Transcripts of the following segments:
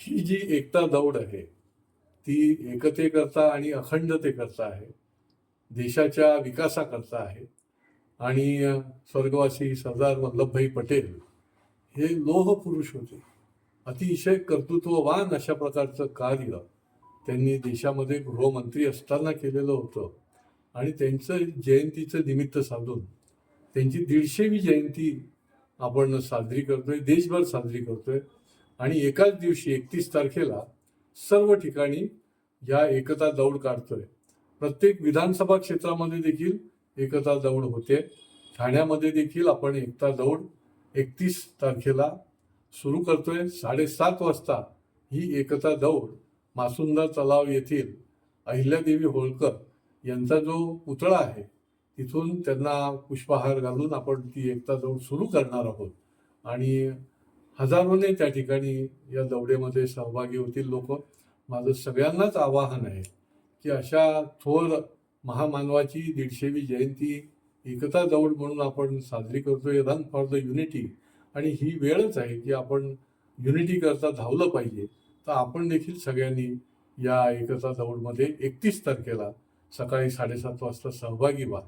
ही जी एकता दौड आहे ती एकतेकरता आणि अखंडतेकरता आहे देशाच्या विकासाकरता आहे आणि स्वर्गवासी सरदार वल्लभभाई पटेल हे लोह पुरुष होते. अतिशय कर्तृत्ववान अशा प्रकारचं कार्य त्यांनी देशामध्ये गृहमंत्री असताना केलेलं होतं आणि त्यांचं जयंतीचं निमित्त साधून त्यांची दीडशेवी जयंती आपण साजरी करतोय देशभर साजरी करतोय. आणि एकाच दिवशी एकतीस तारखेला सर्व ठिकाणी या एकता दौड काढतोय. प्रत्येक विधानसभा क्षेत्रामध्ये देखील एकता दौड होते. ठाण्यामध्ये देखील आपण एकता दौड एकतीस तारखेला सुरू करतोय. साडेसात वाजता ही एकता दौड मासुंदा तलाव येथील अहिल्यादेवी होळकर यांचा जो पुतळा आहे तिथून त्यांना पुष्पहार घालून आपण ती एकता दौड सुरू करणार आहोत. आणि हजारोने त्या ठिकाणी या दौडेमध्ये सहभागी होतील लोक. माझं सगळ्यांनाच आवाहन आहे की अशा थोर महामानवाची दीडशेवी जयंती एकता दौड म्हणून आपण साजरी करतोय रन फॉर द युनिटी आणि ही वेळच आहे की आपण युनिटी करता धावलं पाहिजे. तर आपण देखील सगळ्यांनी या एकता दौडमध्ये एकतीस तारखेला सकाळी साडेसात वाजता सहभागी व्हा.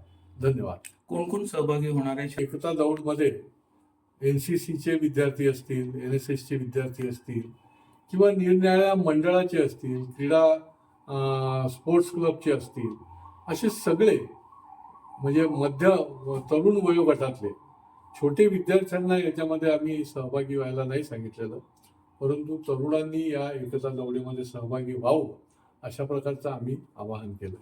धन्यवाद. कोण कोण सहभागी होणार आहे? एकता दौडमध्ये एन सी सीचे विद्यार्थी असतील एन एस एसचे विद्यार्थी असतील किंवा निरनिराळ्या मंडळाचे असतील क्रीडा स्पोर्ट्स क्लबचे असतील असे सगळे म्हणजे मध्य तरुण वयोगटातले छोटे विद्यार्थ्यांना याच्यामध्ये आम्ही सहभागी व्हायला नाही सांगितलेलं परंतु तरुणांनी या एकता दौडीमध्ये सहभागी व्हावं अशा प्रकारचं आम्ही आवाहन केलं.